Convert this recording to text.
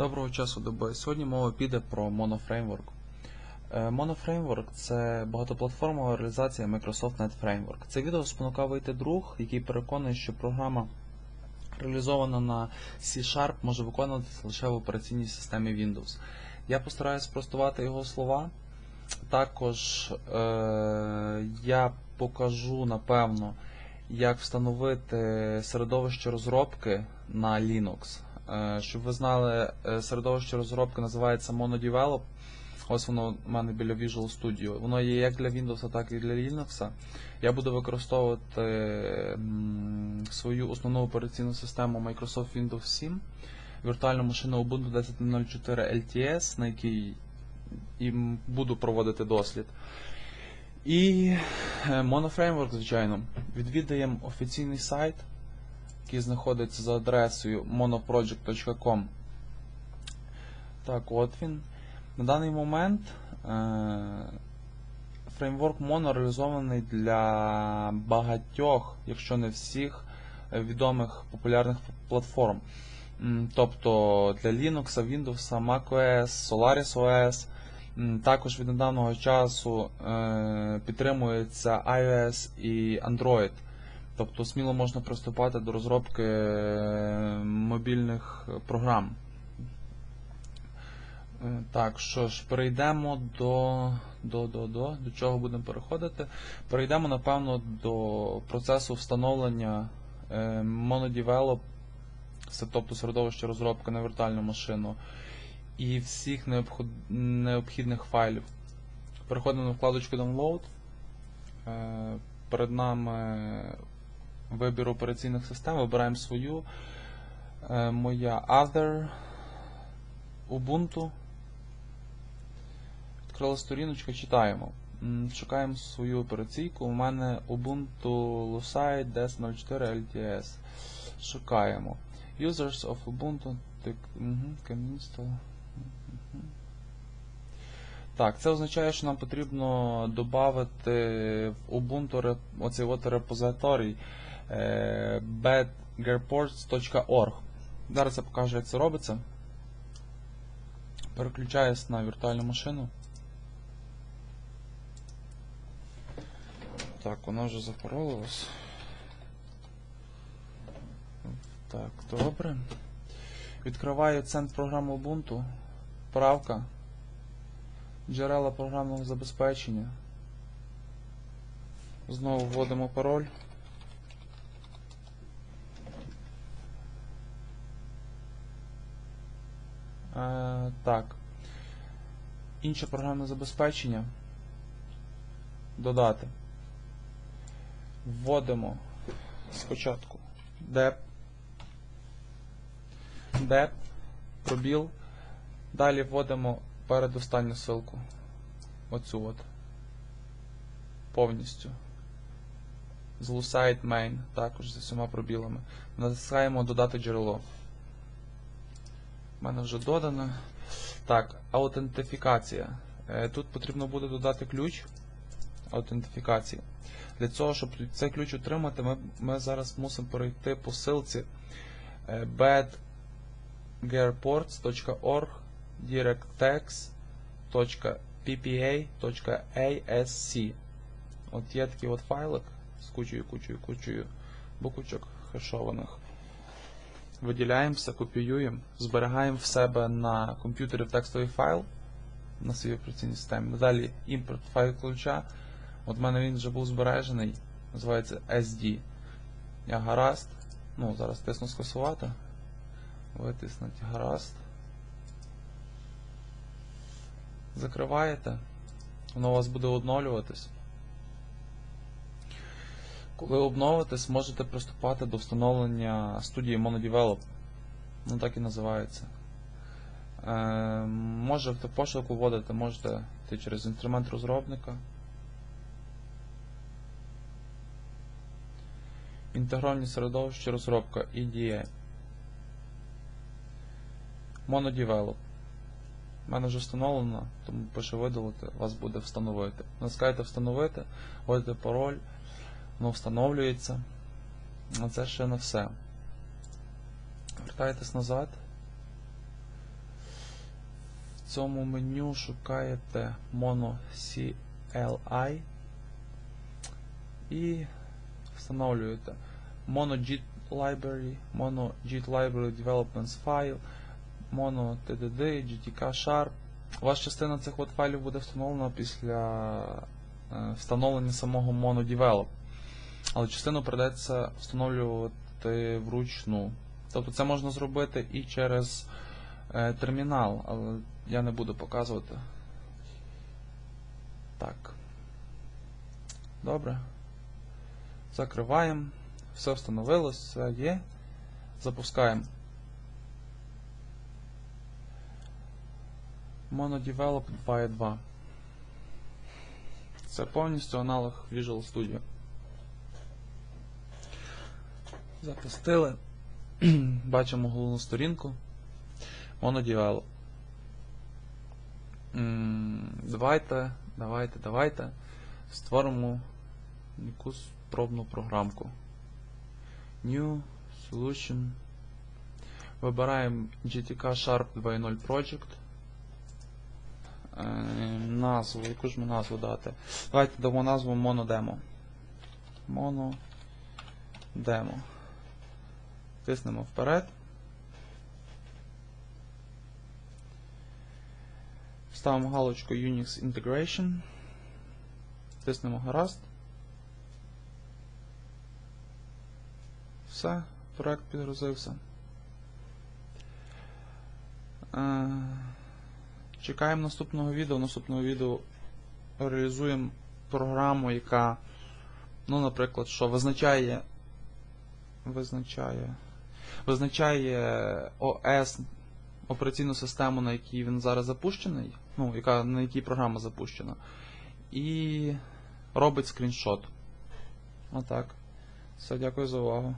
Доброго часу доби. Сьогодні мова піде про Mono-Framework. Е, це багатоплатформова реалізація Microsoft Net Framework. Це відео спонукав вийти друг, який переконує, що програма, реалізована на C-Sharp, може виконуватися лише в операційній системі Windows. Я постараюся спростувати його слова. Також е, я покажу, напевно, як встановити середовище розробки на Linux. Е, Щоб ви знали, е, середовище розробки називається MonoDevelop. Ось воно в мене біля Visual Studio. Воно є як для Windows, так і для Linux. Я буду використовувати свою основну операційну систему Microsoft Windows 7, віртуальну машину Ubuntu 10.04 LTS, на якій і буду проводити дослід. І е, Mono-Framework, звичайно, відвідаємо офіційний сайт, який знаходиться за адресою monoproject.com. Так, от він. На даний момент е, фреймворк Mono реалізований для багатьох, якщо не всіх, е, відомих популярних платформ. Тобто для Linux, Windows, macOS, Solaris OS. Також від недавнього часу е, підтримується iOS і Android. Тобто сміло можна приступати до розробки е, мобільних програм. Е, Так, що ж, перейдемо до, до, до, до, до чого будемо переходити. Перейдемо, напевно, до процесу встановлення е, MonoDevelop, тобто середовище розробки на віртуальну машину, і всіх необхідних файлів. Переходимо на вкладочку Download. Е, Перед нами вибір операційних систем, вибираємо свою. Е, Моя Other, Ubuntu. Відкрила сторіночку, читаємо. Шукаємо свою операційку. У мене Ubuntu Lucide DS04 LTS. Шукаємо. Users of Ubuntu. Так. Так, це означає, що нам потрібно додати в Ubuntu оцей от репозиторій е, badgerports.org. Зараз я покажу, як це робиться. Переключаюсь на віртуальну машину. Так, вона вже запаролилась. Так, добре. Відкриваю центр програми Ubuntu. Правка. Джерела програмного забезпечення. Знову вводимо пароль. Так. Інше програмне забезпечення. Додати. Вводимо спочатку dep, dep, пробіл. Далі вводимо передостанню ссылку. Оцю от. Повністю. З Lucide main, також з усіма пробілами. Натискаємо додати джерело. У мене вже додано. Так, аутентифікація. Е, Тут потрібно буде додати ключ аутентифікації. Для цього, щоб цей ключ отримати, ми, ми зараз мусимо перейти по ссылці е, badgearports.org directtext.ppa.asc От є такий от файлик з кучою, кучою, кучою буквочок хешованих. Виділяємо все, копіюємо, зберігаємо в себе на комп'ютері в текстовий файл на своїй операційній системі. Далі імпорт файл ключа. От в мене він вже був збережений, називається SD. Я гаразд. Ну, зараз тисну скасувати. Витиснуть гаразд. Закриваєте. Воно у вас буде обновлюватись. Коли обновитесь, можете приступати до встановлення студії MonoDevelop. Ну так і називається. Е, може пошуку вводити, можете йти через інструмент розробника. Інтегровані середовища розробка EDA. MonoDevelop. У мене вже встановлено, тому пише видалити, вас буде встановити. Натискаєте встановити, вводите пароль, воно встановлюється. А це ще не все. Вертаєтесь назад. В цьому меню шукаєте Mono CLI і встановлюєте Mono Library, Mono Git Library Developments File, Mono TDD, GTK Sharp. Вас частина цих от файлів буде встановлена після е, встановлення самого MonoDevelop. Але частину придеться встановлювати вручну. Тобто це можна зробити і через е, термінал, але я не буду показувати. Так. Добре. Закриваємо. Все встановилось, все є. Запускаємо. MonoDevelop 2.2. Це повністю аналог Visual Studio. Запустили. Бачимо головну сторінку. MonoDevelop. Давайте, давайте, давайте створимо якусь пробну програмку. New Solution. Вибираємо GTK Sharp 2.0 Project. Е, назву, яку ж ми назву дати? Давайте дамо назву MonoDemo. MonoDemo. Тиснемо вперед. Ставимо галочку Unix Integration. Тиснемо гаразд. Все, проект підгрузився. Чекаємо наступного відео. Наступного відео реалізуємо програму, яка, ну, наприклад, що визначає визначає визначає ОС операційну систему, на якій він зараз запущений, ну, яка, на якій програма запущена, і робить скріншот. Отак. Все, дякую за увагу.